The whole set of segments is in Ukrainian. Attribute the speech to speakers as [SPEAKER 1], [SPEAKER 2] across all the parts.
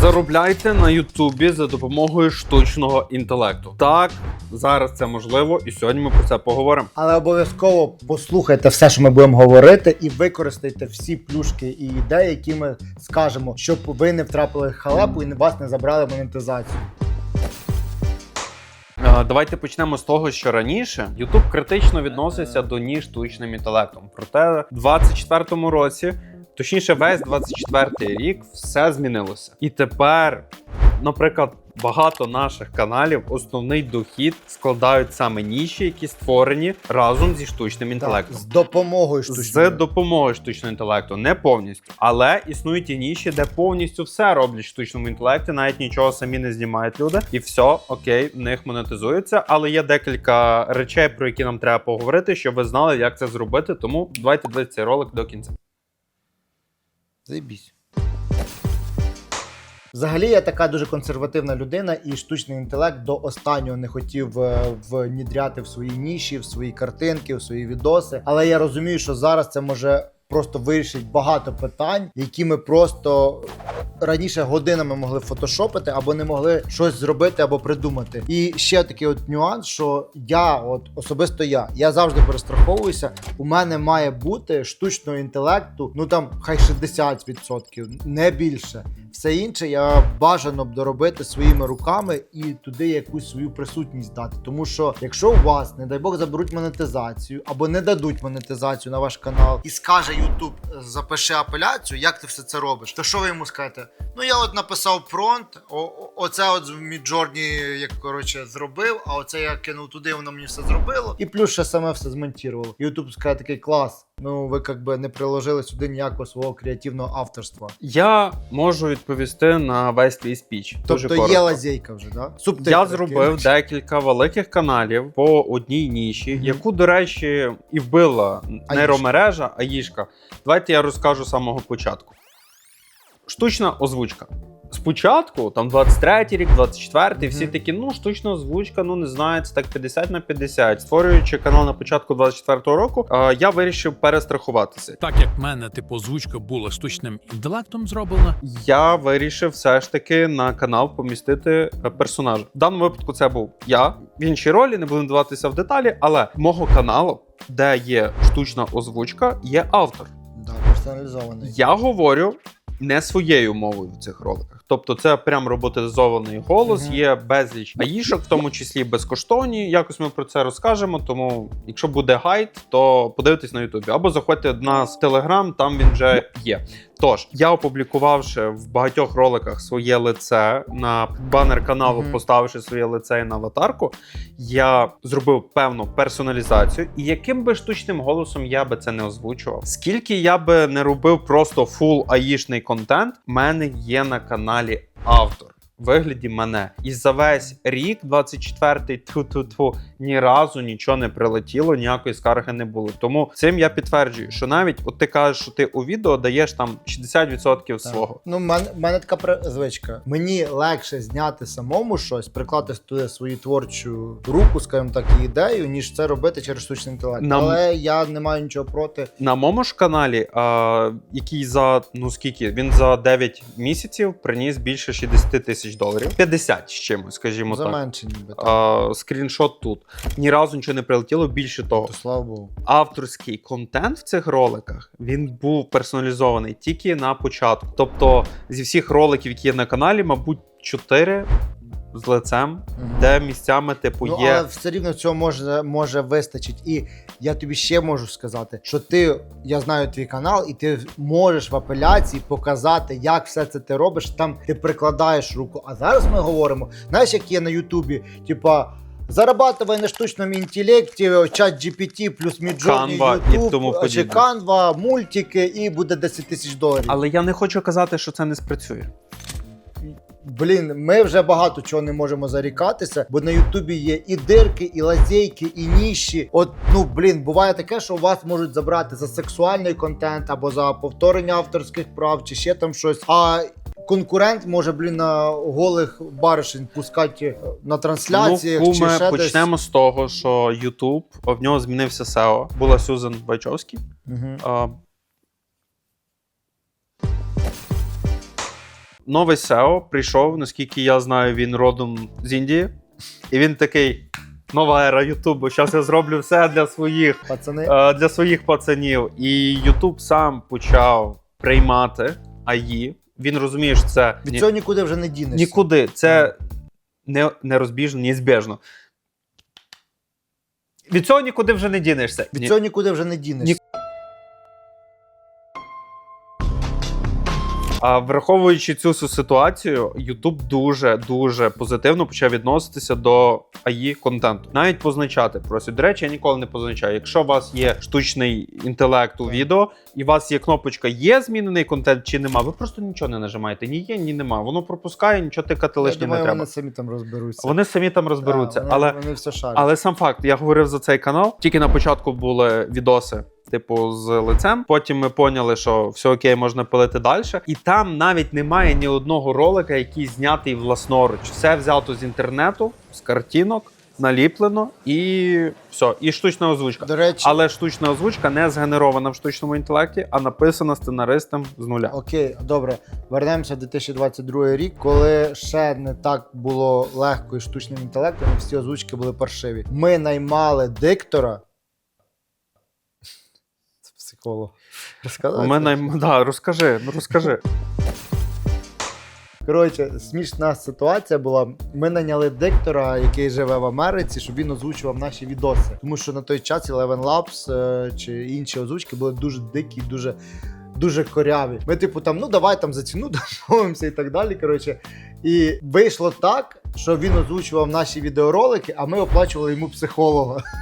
[SPEAKER 1] Заробляйте на Ютубі за допомогою штучного інтелекту. Так, зараз це можливо, і сьогодні ми про це поговоримо.
[SPEAKER 2] Але обов'язково послухайте все, що ми будемо говорити, і використайте всі плюшки і ідеї, які ми скажемо, щоб ви не втрапили в халепу і вас не забрали монетизацію.
[SPEAKER 1] Е, Давайте почнемо з того, що раніше YouTube критично відносився до ніж штучним інтелектом. Проте в 24-му році, точніше, весь 24-й рік, все змінилося. І тепер, наприклад, багато наших каналів основний дохід складають саме ніші, які створені разом зі штучним
[SPEAKER 2] Так,
[SPEAKER 1] інтелектом.
[SPEAKER 2] з допомогою штучної.
[SPEAKER 1] З допомогою штучного інтелекту, не повністю. Але існують і ніші, де повністю все роблять штучному інтелекті, навіть нічого самі не знімають люди, і все окей, в них монетизується. Але є декілька речей, про які нам треба поговорити, щоб ви знали, як це зробити. Тому давайте дивитися цей ролик до кінця.
[SPEAKER 2] Заєбісь. Взагалі, я така дуже консервативна людина, і штучний інтелект до останнього не хотів е, внідряти в свої ніші, в свої картинки, в свої відоси. Але я розумію, що зараз це може просто вирішить багато питань, які ми просто раніше годинами могли фотошопити або не могли щось зробити або придумати. І ще такий от нюанс, що я, от особисто я, я завжди перестраховуюся. У мене має бути штучного інтелекту, ну там хай 60%, не більше. Все інше я бажано б доробити своїми руками і туди якусь свою присутність дати. Тому що якщо у вас, не дай Бог, заберуть монетизацію або не дадуть монетизацію на ваш канал, і скаже YouTube, запиши апеляцію, як ти все це робиш, то що ви йому скажете? Ну я от написав фронт, оце от в Міджорні, як коротше, зробив, а оце я кинув туди, воно мені все зробило. І плюс ще саме все змонтувало. YouTube скаже такий клас. Ну ви якби не приложили сюди ніякого свого креативного авторства.
[SPEAKER 1] Я можу відповісти на весь твій спіч. Дуже
[SPEAKER 2] Тобто
[SPEAKER 1] коротко.
[SPEAKER 2] є лазейка вже, да? Субтитри
[SPEAKER 1] Я зробив
[SPEAKER 2] кинуть.
[SPEAKER 1] декілька великих каналів по одній ніші,
[SPEAKER 2] Мгм.
[SPEAKER 1] яку, до речі, і вбила
[SPEAKER 2] Аїшка.
[SPEAKER 1] нейромережа Аїшка. Давайте я розкажу з самого початку. Штучна озвучка. Спочатку, там 23-й рік, 24-й, всі
[SPEAKER 2] Мгм.
[SPEAKER 1] такі, ну, штучна озвучка, ну не знаю, це так 50 на 50. Створюючи канал на початку 24-го року, е, я вирішив перестрахуватися.
[SPEAKER 3] Так як в мене типу озвучка була штучним інтелектом зроблена,
[SPEAKER 1] я вирішив все ж таки на канал помістити е, персонажа. В даному випадку це був я в іншій ролі, не будемо вдаватися в деталі, але мого каналу, де є штучна озвучка, є автор.
[SPEAKER 2] Да, персоналізований.
[SPEAKER 1] Я говорю не своєю мовою в цих роликах. Тобто, це прям роботизований голос,
[SPEAKER 2] Мгм.
[SPEAKER 1] є безліч аїшок, в тому числі безкоштовні. Якось ми про це розкажемо. Тому, якщо буде гайд, то подивитесь на Ютубі або заходьте до нас в Телеграм, там він вже є. Тож я опублікувавши в багатьох роликах своє лице на банер каналу,
[SPEAKER 2] Мгм.
[SPEAKER 1] поставивши своє лице і на аватарку, я зробив певну персоналізацію. І яким би штучним голосом я би це не озвучував, скільки я би не робив просто фул аїшний контент, в мене є на каналі автор. В Вигляді мене і за весь рік, 24-й, тьфу-тьфу-тьфу, ні разу нічого не прилетіло, ніякої скарги не було. Тому цим я підтверджую, що навіть от ти кажеш, що ти у відео даєш там 60%
[SPEAKER 2] Так.
[SPEAKER 1] свого.
[SPEAKER 2] Ну, в мене, в мене така при- звичка. Мені легше зняти самому щось, приклати туди свою творчу руку, скажімо так, і ідею, ніж це робити через штучний інтелект.
[SPEAKER 1] Нам-
[SPEAKER 2] Але я не маю нічого проти.
[SPEAKER 1] На моєму ж каналі, а, який за ну скільки, він за 9 місяців приніс більше 60 тисяч доларів. 50 з чимось, скажімо
[SPEAKER 2] За
[SPEAKER 1] так.
[SPEAKER 2] менше ніби. Так.
[SPEAKER 1] А, скріншот тут. Ні разу нічого не прилетіло. Більше того,
[SPEAKER 2] То слава Богу.
[SPEAKER 1] авторський контент в цих роликах він був персоналізований тільки на початку. Тобто, зі всіх роликів, які є на каналі, мабуть, 4 з лицем, де місцями, типу,
[SPEAKER 2] Ну,
[SPEAKER 1] є.
[SPEAKER 2] але все рівно цього може, може вистачить. І я тобі ще можу сказати, що ти, я знаю твій канал, і ти можеш в апеляції показати, як все це ти робиш. Там ти прикладаєш руку. А зараз ми говоримо, знаєш, як є на Ютубі, типа. Зарабатывай на штучному інтелекті, чат GPT плюс Midjourney,
[SPEAKER 1] Canva і тому подібне.
[SPEAKER 2] Canva, мультики, і буде 10 тисяч доларів.
[SPEAKER 1] Але я не хочу казати, що це не спрацює.
[SPEAKER 2] Блін, ми вже багато чого не можемо зарікатися, бо на Ютубі є і дирки, і лазейки, і ніші. От ну блін, буває таке, що у вас можуть забрати за сексуальний контент або за повторення авторських прав, чи ще там щось. А конкурент може, блін, на голих баришень пускати на трансляціях
[SPEAKER 1] ну,
[SPEAKER 2] чи
[SPEAKER 1] куме,
[SPEAKER 2] ще
[SPEAKER 1] почнемо з того, що YouTube, в нього змінився SEO. Була Сюзан Байчовський.
[SPEAKER 2] десь. Угу.
[SPEAKER 1] Новий SEO прийшов, наскільки я знаю, він родом з Індії. І він такий: нова ера Ютубу. Зараз я зроблю все для своїх,
[SPEAKER 2] Пацани,
[SPEAKER 1] е, для своїх пацанів. І Ютуб сам почав приймати АІ. Він розуміє, що це
[SPEAKER 2] від
[SPEAKER 1] ні-
[SPEAKER 2] цього нікуди вже не дінешся.
[SPEAKER 1] нікуди. Це не, нерозбіжно, неізбіжно. Від цього нікуди вже не дінешся.
[SPEAKER 2] Від
[SPEAKER 1] Ні-
[SPEAKER 2] цього нікуди вже не дінешся.
[SPEAKER 1] А враховуючи цю всю ситуацію, YouTube дуже дуже позитивно почав відноситися до AI контенту. Навіть позначати просять. До речі, я ніколи не позначаю. Якщо у вас є штучний інтелект у відео, і у вас є кнопочка є змінений контент чи нема, ви просто нічого не нажимаєте. Ні є, ні нема. Воно пропускає, нічого тикати
[SPEAKER 2] Я
[SPEAKER 1] не треба.
[SPEAKER 2] вони самі там розберуться.
[SPEAKER 1] Вони самі там розберуться,
[SPEAKER 2] Да, вони,
[SPEAKER 1] але
[SPEAKER 2] вони все шарять.
[SPEAKER 1] але сам факт, я говорив за цей канал. Тільки на початку були відоси. Типу, з лицем. Потім ми поняли, що все окей, можна пилити далі. І там навіть немає ні одного ролика, який знятий власноруч. Все взято з інтернету, з картинок, наліплено і все. І штучна озвучка.
[SPEAKER 2] До речі,
[SPEAKER 1] Але штучна озвучка не згенерована в штучному інтелекті, а написана сценаристом з нуля.
[SPEAKER 2] Окей, добре, вернемося в 2022 рік, коли ще не так було легко і штучним інтелектом, всі озвучки були паршиві. Ми наймали диктора. Це психолог.
[SPEAKER 1] У мене да, розкажи, ну розкажи.
[SPEAKER 2] Коротше, смішна ситуація була. Ми наняли диктора, який живе в Америці, щоб він озвучував наші відоси. Тому що на той час Eleven Labs е, чи інші озвучки були дуже дикі, дуже. Дуже коряві. Ми, типу, там, ну давай там за ціну домовимося і так далі. Коротше, і вийшло так, що він озвучував наші відеоролики, а ми оплачували йому психолога.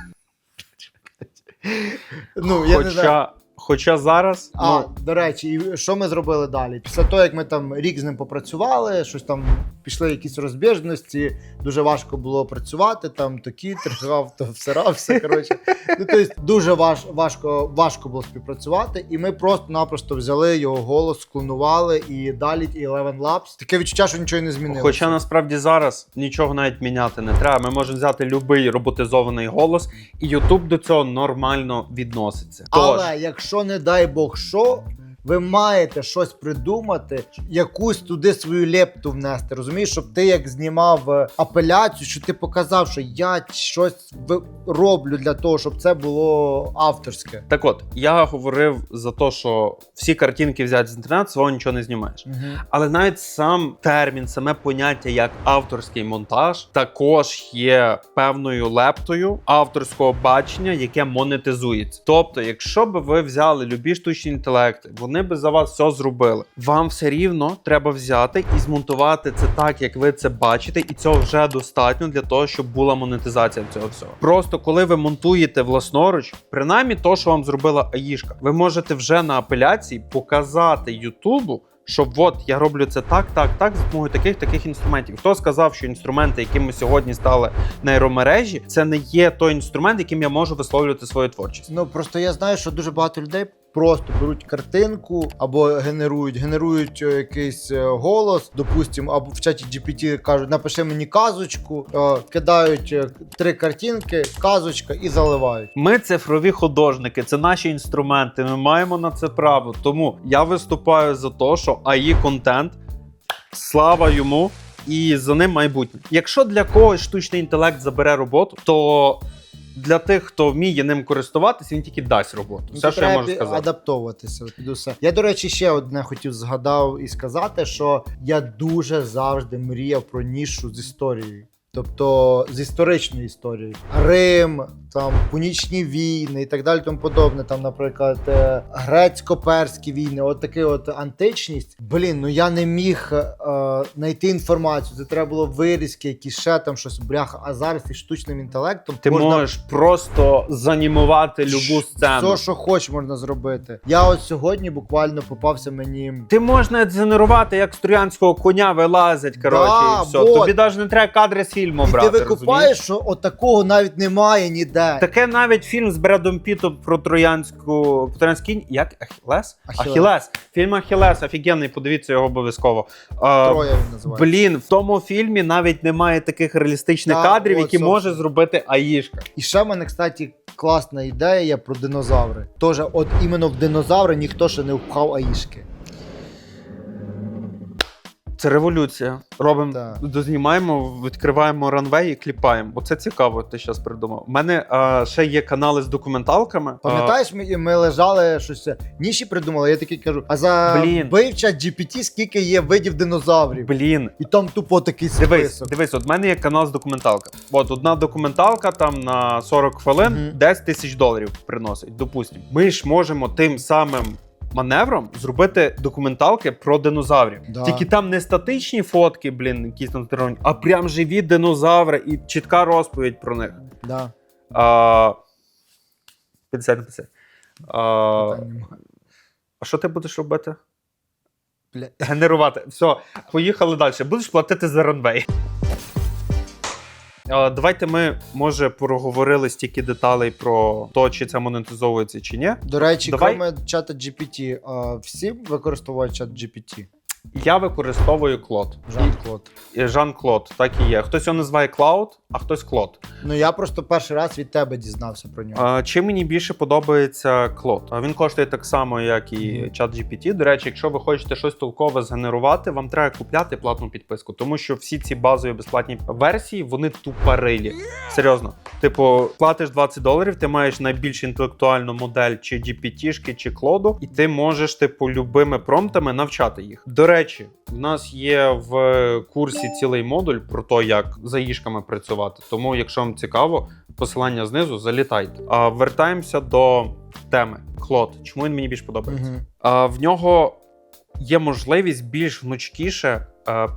[SPEAKER 2] Ну, я не знаю.
[SPEAKER 1] Хоча, зараз
[SPEAKER 2] А,
[SPEAKER 1] ну,
[SPEAKER 2] до речі, і що ми зробили далі? Після того, як ми там рік з ним попрацювали, щось там пішли якісь розбіжності, дуже важко було працювати, там то кіт то всирався. Коротше. Ну, тобто дуже важ, важко, важко було співпрацювати, і ми просто-напросто взяли його голос, склонували і далі і Eleven Labs. Таке відчуття, що нічого не змінилося.
[SPEAKER 1] Хоча насправді зараз нічого навіть міняти не треба. Ми можемо взяти будь-який роботизований голос, і YouTube до цього нормально відноситься. Тож,
[SPEAKER 2] Але якщо не дай Бог що, ви маєте щось придумати, якусь туди свою лепту внести. Розумієш, щоб ти як знімав е, апеляцію, що ти показав, що я щось роблю для того, щоб це було авторське.
[SPEAKER 1] так от я говорив за те, що всі картинки взяти з інтернету, свого нічого не знімаєш. Але навіть сам термін, саме поняття як авторський монтаж, також є певною лептою авторського бачення, яке монетизується. Тобто, якщо б ви взяли любі штучні інтелекти, вони би за вас все зробили. Вам все рівно треба взяти і змонтувати це так, як ви це бачите, і цього вже достатньо для того, щоб була монетизація цього всього. Просто коли ви монтуєте власноруч, принаймні то, що вам зробила АІшка, ви можете вже на апеляції показати Ютубу. Що от я роблю це так, так, так, за допомогою таких таких інструментів. Хто сказав, що інструменти, якими сьогодні стали нейромережі, це не є той інструмент, яким я можу висловлювати свою творчість.
[SPEAKER 2] Ну просто я знаю, що дуже багато людей просто беруть картинку або генерують, генерують е, якийсь е, голос, допустимо, або в чаті GPT кажуть, напиши мені казочку, е, кидають три картинки, казочка і заливають.
[SPEAKER 1] Ми цифрові художники, це наші інструменти. Ми маємо на це право. Тому я виступаю за те, що AI контент, слава йому, і за ним майбутнє. Якщо для когось штучний інтелект забере роботу, то для тих, хто вміє ним користуватися, він тільки дасть роботу. Все, що я можу сказати.
[SPEAKER 2] адаптовуватися під усе. Я, до речі, ще одне хотів згадав і сказати, що я дуже завжди мріяв про нішу з історією. Тобто з історичною історією. Рим, там пунічні війни і так далі, тому подобне. Там, наприклад, е, грецько-перські війни, от таке от античність. Блін, ну я не міг е, знайти інформацію. Це треба було вирізки, якісь ще там щось бляха. А зараз із штучним інтелектом
[SPEAKER 1] Ти
[SPEAKER 2] можна
[SPEAKER 1] можеш просто занімувати любу сцену.
[SPEAKER 2] все, що хочеш, можна зробити. Я от сьогодні буквально попався мені.
[SPEAKER 1] Ти можна генерувати, як з троянського коня вилазять, коротше,
[SPEAKER 2] Да,
[SPEAKER 1] і все.
[SPEAKER 2] вот.
[SPEAKER 1] Тобі навіть не треба кадри з фільму
[SPEAKER 2] І
[SPEAKER 1] брати.
[SPEAKER 2] ти
[SPEAKER 1] розумієш?
[SPEAKER 2] викупаєш, що от такого навіть немає ніде.
[SPEAKER 1] Таке навіть фільм з Бредом Пітом про троянську про троянський. Як Ахілес?
[SPEAKER 2] Ахілес.
[SPEAKER 1] Ахілес. Фільм Ахілес, офігенний, подивіться його обов'язково. А,
[SPEAKER 2] Троє він називається.
[SPEAKER 1] Блін, в тому фільмі навіть немає таких реалістичних
[SPEAKER 2] Да,
[SPEAKER 1] кадрів,
[SPEAKER 2] от,
[SPEAKER 1] які
[SPEAKER 2] собственно.
[SPEAKER 1] може зробити Аїшка.
[SPEAKER 2] І ще в мене, кстати, класна ідея є про динозаври. Тоже, от іменно в динозаври ніхто ще не впхав аїшки.
[SPEAKER 1] Це революція. Робимо,
[SPEAKER 2] Так.
[SPEAKER 1] дознімаємо, відкриваємо ранвей і кліпаємо. Оце цікаво, ти зараз придумав. У мене а, ще є канали з документалками.
[SPEAKER 2] Пам'ятаєш, ми, ми лежали щось ніші придумали. Я такий кажу: а за
[SPEAKER 1] Блін.
[SPEAKER 2] GPT скільки є видів динозаврів?
[SPEAKER 1] Блін,
[SPEAKER 2] І там тупо такий
[SPEAKER 1] Дивись,
[SPEAKER 2] список.
[SPEAKER 1] дивись, от в мене є канал з документалка. От одна документалка там на 40 хвилин
[SPEAKER 2] Мгм.
[SPEAKER 1] 10 тисяч доларів приносить. Допустимо. Ми ж можемо тим самим маневром зробити документалки про динозаврів.
[SPEAKER 2] Да.
[SPEAKER 1] Тільки там не статичні фотки, блін, якісь там сторонні, а прям живі динозаври і чітка розповідь про них.
[SPEAKER 2] Да,
[SPEAKER 1] А, 50 на 50. А, а що ти будеш робити?
[SPEAKER 2] Бля.
[SPEAKER 1] Генерувати. Все, поїхали далі. Будеш платити за ранвей. Давайте ми, може, проговорили стільки деталей про то, чи це монетизовується чи ні.
[SPEAKER 2] До речі,
[SPEAKER 1] Давай.
[SPEAKER 2] крім чата GPT, всі використовують чат GPT?
[SPEAKER 1] Я використовую Клод.
[SPEAKER 2] Жан-Клод.
[SPEAKER 1] Жан-Клод, так і є. Хтось його називає Cloud, а хтось Клод.
[SPEAKER 2] Ну я просто перший раз від тебе дізнався про нього.
[SPEAKER 1] А, Чим мені більше подобається Клод? Він коштує так само, як і
[SPEAKER 2] Мгм.
[SPEAKER 1] ChatGPT. До речі, якщо ви хочете щось толкове згенерувати, вам треба купляти платну підписку, тому що всі ці базові безплатні версії вони тупорилі. Серйозно. Типу, платиш 20 доларів, ти маєш найбільш інтелектуальну модель чи GPT-шки, чи клоду, і ти можеш, типу, любими промптами навчати їх. До речі, в нас є в курсі цілий модуль про те, як за їжками працювати. Тому, якщо вам цікаво, посилання знизу, залітайте. А вертаємося до теми. Клод. Чому він мені більш подобається?
[SPEAKER 2] Угу.
[SPEAKER 1] А, в нього є можливість більш гнучкіше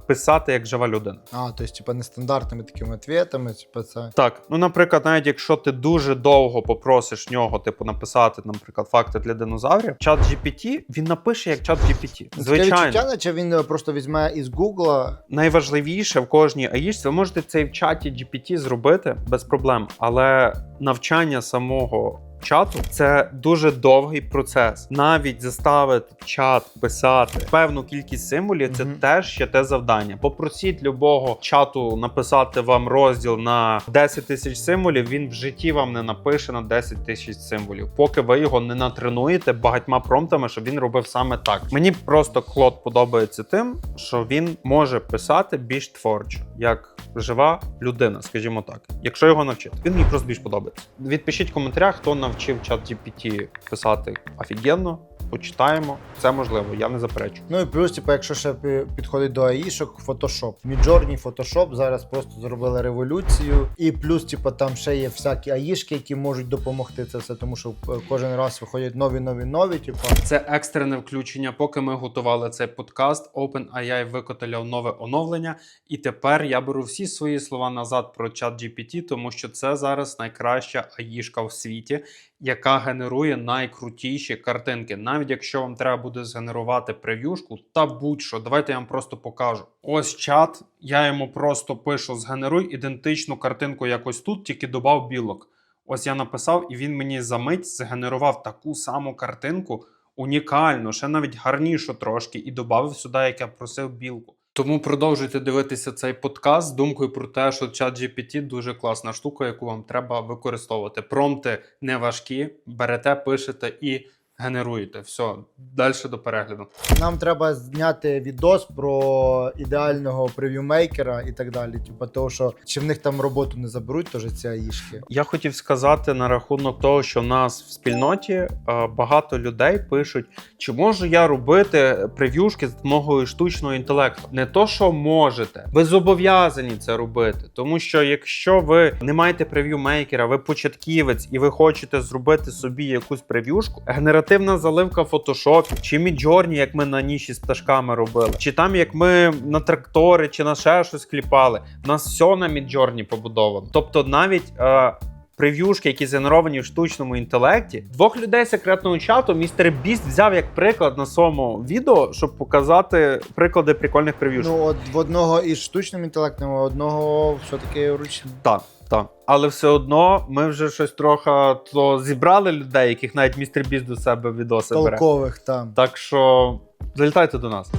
[SPEAKER 1] писати як жива людина.
[SPEAKER 2] А, тобто, типа, нестандартними такими ответами, типа, це.
[SPEAKER 1] Так, ну наприклад, навіть якщо ти дуже довго попросиш нього, типу, написати, наприклад, факти для динозаврів, чат GPT, він напише як чат GPT. Звичайно,
[SPEAKER 2] відчуття, наче він е, просто візьме із Гугла.
[SPEAKER 1] найважливіше в кожній аїшці, ви можете це і в чаті GPT зробити без проблем, але навчання самого. Чату це дуже довгий процес. Навіть заставити чат писати певну кількість символів. Це
[SPEAKER 2] Мгм.
[SPEAKER 1] теж ще те завдання. Попросіть любого чату написати вам розділ на 10 тисяч символів. Він в житті вам не напише на 10 тисяч символів, поки ви його не натренуєте багатьма промптами, щоб він робив саме так. Мені просто Клод подобається тим, що він може писати більш творчо, як жива людина, скажімо так. Якщо його навчити, він мені просто більш подобається. Відпишіть в коментарях, хто навчив чат GPT писати офігенно. Почитаємо, це можливо, я не заперечу.
[SPEAKER 2] Ну і плюс, типа, якщо ще пі- підходить до аїшок, Photoshop. Midjourney, Photoshop зараз просто зробили революцію. І плюс, типа, там ще є всякі аїшки, які можуть допомогти це все, тому що е, кожен раз виходять нові, нові, нові. Типа,
[SPEAKER 1] Це екстрене включення. Поки ми готували цей подкаст, OpenAI викотиляв нове оновлення, і тепер я беру всі свої слова назад про чат GPT, тому що це зараз найкраща аїшка в світі, яка генерує найкрутіші картинки. Навіть якщо вам треба буде згенерувати прев'юшку та будь-що, давайте я вам просто покажу. Ось чат. Я йому просто пишу: згенеруй ідентичну картинку, якось тут, тільки додав білок. Ось я написав, і він мені за мить згенерував таку саму картинку, унікальну, ще навіть гарнішу трошки, і додав сюди, як я просив білку. Тому продовжуйте дивитися цей подкаст з думкою про те, що ChatGPT дуже класна штука, яку вам треба використовувати. Промти не важкі, берете, пишете і генеруєте. Все, далі до перегляду.
[SPEAKER 2] нам треба зняти відос про ідеального прев'юмейкера і так далі. Типа, того, що чи в них там роботу не заберуть, теж ці аїшки.
[SPEAKER 1] Я хотів сказати на рахунок того, що в нас в спільноті е, багато людей пишуть, чи можу я робити прев'юшки з допомогою штучного інтелекту. Не то, що можете, ви зобов'язані це робити. Тому що якщо ви не маєте прев'ю-мейкера, ви початківець і ви хочете зробити собі якусь прев'юшку, генеративна заливка в фотошопі, чи Midjourney, як ми на ніші з пташками робили, чи там як ми на трактори, чи на ще щось кліпали. У нас все на Midjourney побудовано. Тобто навіть. Е, Прев'юшки, які згенеровані в штучному інтелекті, двох людей секретного чату містер Біст взяв як приклад на своєму відео, щоб показати приклади прикольних прев'юшок.
[SPEAKER 2] Ну, от в одного із штучним інтелектом, а одного все-таки ручним.
[SPEAKER 1] Так, так. Але все одно ми вже щось трохи то зібрали людей, яких навіть містер Біст до себе відоси бере.
[SPEAKER 2] Толкових там.
[SPEAKER 1] Так що залітайте до нас.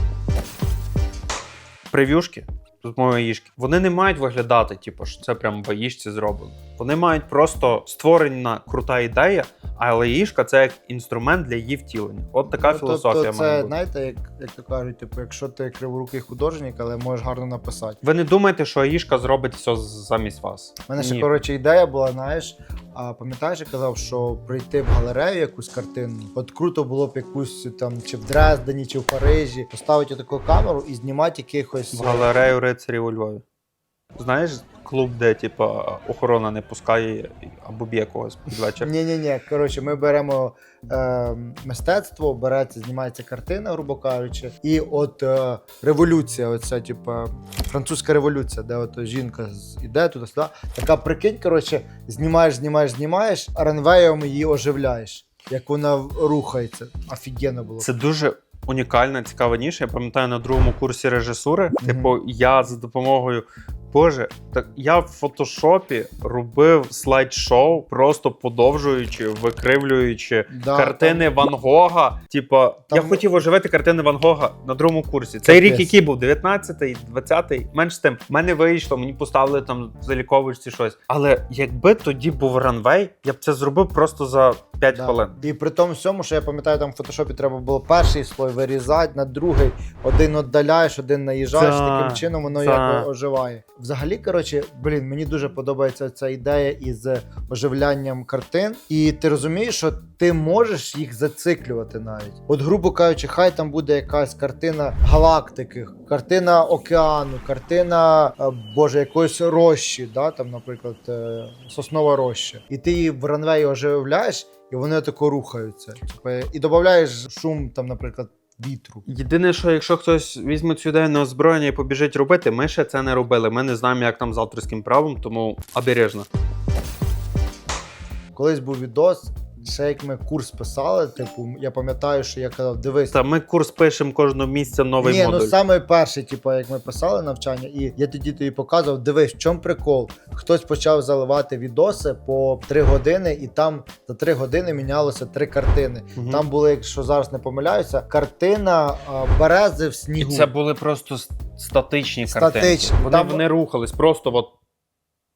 [SPEAKER 1] Прев'юшки моєї їжки, вони не мають виглядати, типу, що це прям в аїшці зроблено. Вони мають просто створена крута ідея, але їжка це як інструмент для її втілення. От така
[SPEAKER 2] Ну,
[SPEAKER 1] філософія
[SPEAKER 2] Тобто це,
[SPEAKER 1] бути.
[SPEAKER 2] знаєте, як, як то кажуть, типу, якщо ти криворукий художник, але можеш гарно написати.
[SPEAKER 1] Ви не думаєте, що Аїшка зробить все замість вас?
[SPEAKER 2] У мене ще коротше ідея була, знаєш. А пам'ятаєш, я казав, що прийти в галерею якусь картину, от круто було б якусь там чи в Дрездені, чи в Парижі, поставити таку камеру і знімати якихось
[SPEAKER 1] в галерею рицарів у Львові. Знаєш, клуб, де типа охорона не пускає або б'є когось під вечір.
[SPEAKER 2] Ні, ні, ні. Коротше, ми беремо е, мистецтво, береться, знімається картина, грубо кажучи, і от е, революція, оця, типа, французька революція, де от жінка з- іде туди сюди. Така прикинь, коротше, знімаєш, знімаєш, знімаєш, а ранвеєм її оживляєш. Як вона рухається. Офігенно було.
[SPEAKER 1] Це дуже унікальна, цікава ніша. Я пам'ятаю на другому курсі режисури. Типу, я за допомогою. Боже, так я в фотошопі робив слайд-шоу, просто подовжуючи, викривлюючи
[SPEAKER 2] Да,
[SPEAKER 1] картини Ван Гога. Типа,
[SPEAKER 2] Там-
[SPEAKER 1] я хотів оживити картини Ван Гога на другому курсі. Цей рік, який був 19-й, 20-й, менш з тим. В мене вийшло, мені поставили там в заліковочці щось. Але якби тоді був ранвей, я б це зробив просто за 5
[SPEAKER 2] Да.
[SPEAKER 1] хвилин.
[SPEAKER 2] І при тому всьому, що я пам'ятаю, там в фотошопі треба було перший слой вирізати, на другий один віддаляєш, один наїжджаєш, таким чином воно як оживає. Взагалі, коротше, блін, мені дуже подобається ця ідея із оживлянням картин. І ти розумієш, що ти можеш їх зациклювати навіть. От, грубо кажучи, хай там буде якась картина галактики, картина океану, картина е, Боже, якоїсь рощі, да, там, наприклад, е, соснова роща. І ти її в ранвеї оживляєш, і вони тако рухаються. Типу, і додаєш шум, там, наприклад, вітру.
[SPEAKER 1] Єдине, що якщо хтось візьме цю ідею на озброєння і побіжить робити, ми ще це не робили. Ми не знаємо, як там з авторським правом, тому обережно.
[SPEAKER 2] Колись був відос. Ще як ми курс писали, типу, я пам'ятаю, що я казав, дивись,
[SPEAKER 1] Та ми курс пишемо кожного місяця новий
[SPEAKER 2] Ні,
[SPEAKER 1] модуль.
[SPEAKER 2] ну саме перший, типу, як ми писали навчання, і я тоді тобі показував, дивись, в чому прикол. Хтось почав заливати відоси по 3 години, і там за 3 години мінялося три картини.
[SPEAKER 1] Мгм.
[SPEAKER 2] Там були, якщо зараз не помиляюся, картина а, берези в
[SPEAKER 1] І
[SPEAKER 2] снігу.
[SPEAKER 1] це були просто статичні
[SPEAKER 2] Статичні.
[SPEAKER 1] картинки. Вони
[SPEAKER 2] Там-
[SPEAKER 1] не рухались, просто от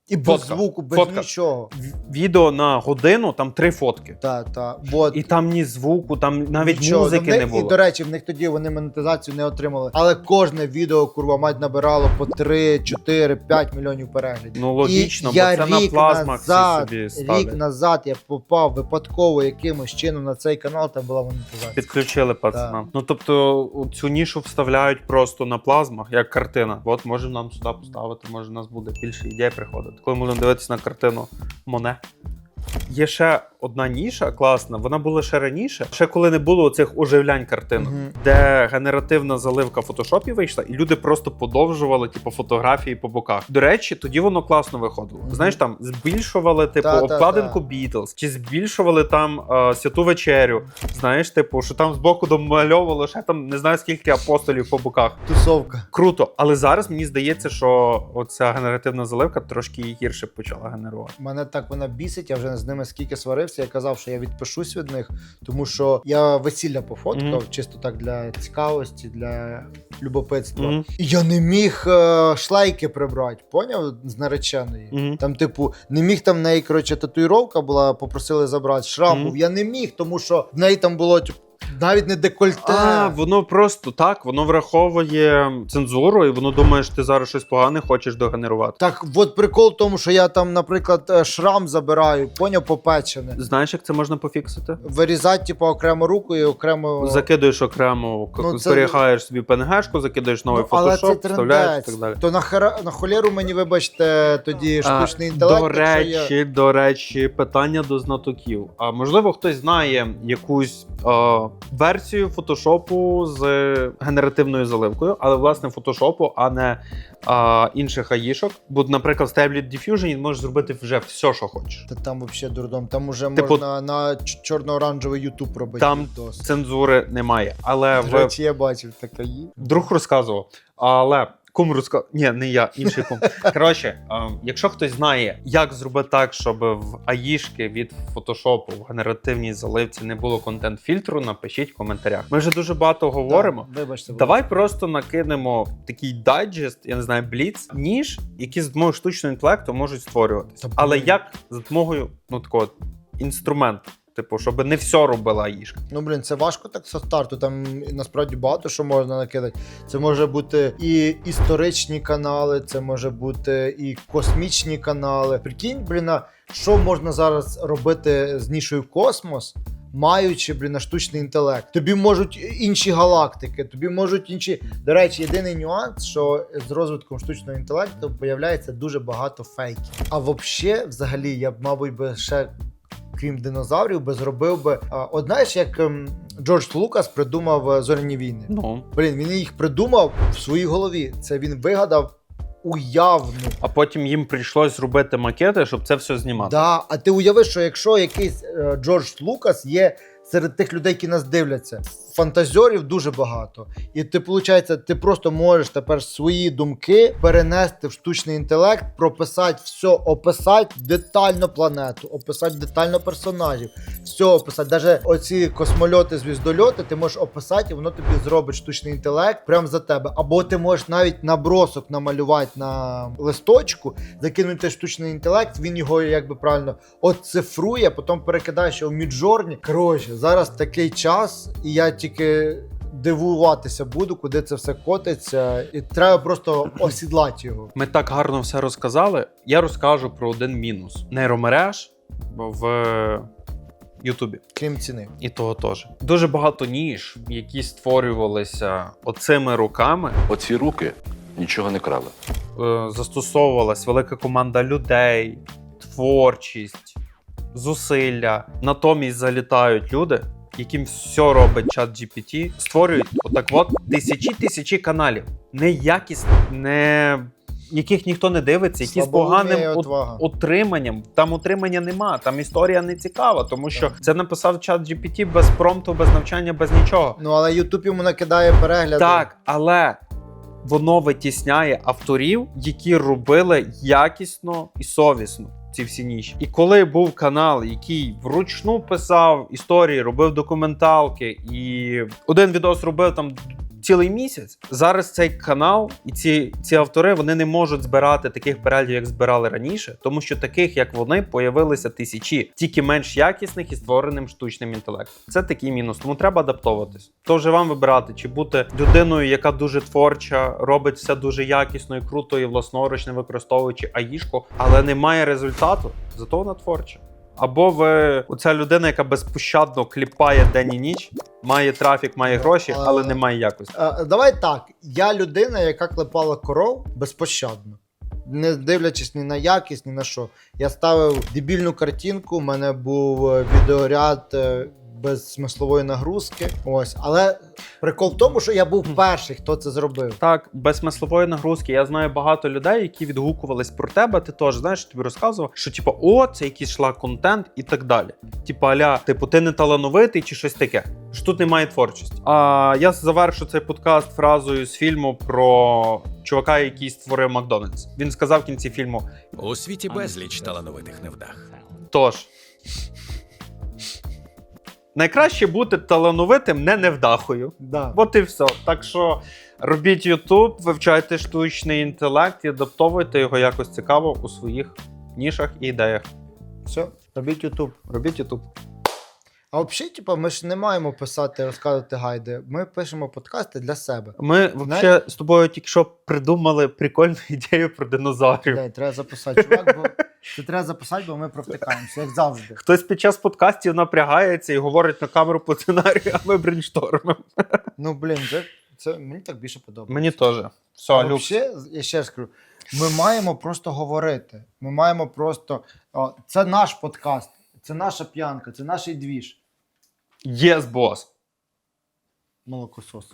[SPEAKER 2] І без
[SPEAKER 1] фотка.
[SPEAKER 2] звуку, без
[SPEAKER 1] Фотка.
[SPEAKER 2] нічого.
[SPEAKER 1] відео на годину, там три фотки.
[SPEAKER 2] Так, так. Бо
[SPEAKER 1] І там ні звуку, там навіть
[SPEAKER 2] Нічого.
[SPEAKER 1] музики
[SPEAKER 2] Ну,
[SPEAKER 1] не було.
[SPEAKER 2] І, до речі, в них тоді вони монетизацію не отримали. Але кожне відео, курва, мать набирало по 3, 4, 5 мільйонів переглядів.
[SPEAKER 1] Ну, логічно,
[SPEAKER 2] І
[SPEAKER 1] бо
[SPEAKER 2] я
[SPEAKER 1] це на
[SPEAKER 2] рік
[SPEAKER 1] плазмах всі собі ставлять.
[SPEAKER 2] Рік назад я попав випадково якимось чином на цей канал, там була монетизація.
[SPEAKER 1] Підключили пацанам. Ну тобто цю нішу вставляють просто на плазмах, як картина. От може нам сюди поставити, може у нас буде більше ідей приходити. Коли можна дивитися на картину Моне. Є ще одна ніша класна, вона була ще раніше, ще коли не було цих оживлянь картинок,
[SPEAKER 2] Мгм.
[SPEAKER 1] де генеративна заливка в фотошопі вийшла, і люди просто подовжували типу, фотографії по боках. До речі, тоді воно класно виходило.
[SPEAKER 2] Мгм.
[SPEAKER 1] Знаєш, там збільшували типу
[SPEAKER 2] та,
[SPEAKER 1] обкладинку
[SPEAKER 2] та.
[SPEAKER 1] Beatles, чи збільшували там е, святу вечерю. Знаєш, типу, що там збоку домальовувало ще там не знаю скільки апостолів по боках.
[SPEAKER 2] Тусовка.
[SPEAKER 1] Круто, але зараз мені здається, що оця генеративна заливка трошки гірше почала генерувати.
[SPEAKER 2] Мене так вона бісить, я вже з ними скільки сварився. Я казав, що я відпишусь від них, тому що я весілля пофоткав,
[SPEAKER 1] Мгм.
[SPEAKER 2] чисто так для цікавості, для любопитства.
[SPEAKER 1] Мгм.
[SPEAKER 2] І я не міг е, шлейки прибрати, поняв? З нареченої.
[SPEAKER 1] Мгм.
[SPEAKER 2] Там, типу, не міг там в неї, коротше, татуїровка була, попросили забрати шрам.
[SPEAKER 1] Mm
[SPEAKER 2] -hmm. Я не міг, тому що в неї там було типу, навіть не декольте.
[SPEAKER 1] А, воно просто так, воно враховує цензуру, і воно думає, що ти зараз щось погане хочеш догенерувати.
[SPEAKER 2] Так, от прикол в тому, що я там, наприклад, е, шрам забираю, поняв попечене.
[SPEAKER 1] Знаєш, як це можна пофіксити?
[SPEAKER 2] Вирізати, типу, окрему руку і окремо.
[SPEAKER 1] Закидуєш окремо,
[SPEAKER 2] Ну, це-
[SPEAKER 1] зберігаєш собі PNG-шку, закидаєш новий
[SPEAKER 2] Ну, але це
[SPEAKER 1] фотошоп, вставляєш і так далі.
[SPEAKER 2] То на, хера... на холєру мені, вибачте, тоді штучний
[SPEAKER 1] А,
[SPEAKER 2] інтелект.
[SPEAKER 1] До
[SPEAKER 2] якщо я-
[SPEAKER 1] речі, до речі, питання до знатоків. А можливо, хтось знає якусь е, версію фотошопу з генеративною заливкою, але власне фотошопу, а не а, інших аїшок. Бо, наприклад, в Tablet Diffusion можеш зробити вже все, що хочеш.
[SPEAKER 2] Та там взагалі дурдом. Там уже
[SPEAKER 1] Типу-
[SPEAKER 2] можна на чорно-оранжевий ютуб робити.
[SPEAKER 1] Там
[SPEAKER 2] досить.
[SPEAKER 1] Цензури немає. Але
[SPEAKER 2] До
[SPEAKER 1] в
[SPEAKER 2] я бачив таке
[SPEAKER 1] друг розказував. Але Кум розказав. Ні, не я, інший кум. Коротше, якщо хтось знає, як зробити так, щоб в аїшки від фотошопу в генеративній заливці не було контент-фільтру, напишіть в коментарях. Ми вже дуже багато говоримо.
[SPEAKER 2] Да, вибачте, будь
[SPEAKER 1] Давай просто накинемо такий дайджест, я не знаю, бліц, ніж, які з допомогою штучного інтелекту можуть створюватися. Але як за допомогою ну такого інструменту, типу, щоб не все робила аїшка.
[SPEAKER 2] Ну блін, це важко так со старту. Там насправді багато що можна накидати. Це може бути і історичні канали, це може бути і космічні канали. Прикинь, блін, що можна зараз робити з нішою космос? Маючи блін, штучний інтелект, тобі можуть інші галактики, тобі можуть інші. До речі, єдиний нюанс, що з розвитком штучного інтелекту появляється дуже багато фейків. А взагалі, взагалі, я б, мабуть, би ще крім динозаврів, би зробив би. От знаєш, як ем, Джордж Лукас придумав е, зоряні війни.
[SPEAKER 1] Ну.
[SPEAKER 2] Блін, він їх придумав в своїй голові. Це він вигадав уявну.
[SPEAKER 1] А потім їм прийшлось зробити макети, щоб це все знімати.
[SPEAKER 2] Да, а ти уяви, що якщо якийсь е, Джордж Лукас є серед тих людей, які нас дивляться, фантазерів дуже багато. І ти, виходить, ти просто можеш тепер свої думки перенести в штучний інтелект, прописати все, описати детально планету, описати детально персонажів, все описати. Навіть оці космольоти, звіздольоти, ти можеш описати, і воно тобі зробить штучний інтелект прямо за тебе. Або ти можеш навіть набросок намалювати на листочку, закинути штучний інтелект, він його якби правильно оцифрує, потім перекидаєш його в Міджорні. Коротше, зараз такий час, і я тільки дивуватися буду, куди це все котиться, і треба просто осідлати його.
[SPEAKER 1] Ми так гарно все розказали. Я розкажу про один мінус нейромереж в Ютубі.
[SPEAKER 2] Крім ціни.
[SPEAKER 1] І того теж. Дуже багато ніж, які створювалися оцими руками.
[SPEAKER 4] Оці руки нічого не крали.
[SPEAKER 1] е, застосовувалась велика команда людей, творчість, зусилля. Натомість залітають люди, яким все робить чат GPT, створюють отак от тисячі тисячі каналів. Неякісних, не яких ніхто не дивиться, які з поганим от-
[SPEAKER 2] отвага.
[SPEAKER 1] утриманням. Там утримання нема, там історія не цікава, тому що це написав чат GPT без промпту, без навчання, без нічого.
[SPEAKER 2] Ну але Ютуб йому накидає перегляди.
[SPEAKER 1] Так, але воно витісняє авторів, які робили якісно і совісно ці всі ніші. І коли був канал, який вручну писав історії, робив документалки, і один відос робив там. Цілий місяць зараз цей канал і ці, ці автори вони не можуть збирати таких переглядів, як збирали раніше, тому що таких, як вони, появилися тисячі, тільки менш якісних і створеним штучним інтелектом. Це такий мінус. Тому треба адаптовуватись. То вже вам вибирати, чи бути людиною, яка дуже творча, робить все дуже якісно і круто, і власноруч не використовуючи аїшку, але не має результату, зато вона творча. Або ви оця людина, яка безпощадно кліпає день і ніч, має трафік, має гроші, але не має якості.
[SPEAKER 2] Е, Давай так. Я людина, яка клепала коров безпощадно. Не дивлячись ні на якість, ні на що. Я ставив дебільну картинку, у мене був е, відеоряд е, без смислової нагрузки. Ось. Але прикол в тому, що я був перший, хто це зробив.
[SPEAKER 1] Так, без смислової нагрузки. Я знаю багато людей, які відгукувались про тебе. Ти теж знаєш, тобі розказував, що типу, о, це якийсь шлак контент і так далі. Типу, аля, типу, ти не талановитий чи щось таке. Що тут немає творчості. А я завершу цей подкаст фразою з фільму про чувака, який створив Макдональдс. Він сказав в кінці фільму:
[SPEAKER 3] У світі безліч талановитих невдах.
[SPEAKER 1] Тож. Найкраще бути талановитим не невдахою.
[SPEAKER 2] Да.
[SPEAKER 1] От і все. Так що робіть YouTube, вивчайте штучний інтелект і адаптовуйте його якось цікаво у своїх нішах і ідеях.
[SPEAKER 2] Все, робіть Ютуб.
[SPEAKER 1] Робіть YouTube.
[SPEAKER 2] А взагалі, типу, ми ж не маємо писати, розказувати гайди. Ми пишемо подкасти для себе.
[SPEAKER 1] Ми взагалі з тобою тільки що придумали прикольну ідею про динозаврів.
[SPEAKER 2] Блядь, треба записати, чувак, бо це треба записати, бо ми провтикаємося, як завжди.
[SPEAKER 1] Хтось під час подкастів напрягається і говорить на камеру по сценарію, а ми брейнштормимо.
[SPEAKER 2] Ну, блін, це, це мені так більше подобається.
[SPEAKER 1] Мені теж. Все,
[SPEAKER 2] А взагалі, я ще раз кажу, ми маємо просто говорити. Ми маємо просто. О, це наш подкаст, це наша п'янка, це наш двіж.
[SPEAKER 1] Єс, бос.
[SPEAKER 2] Молокосос.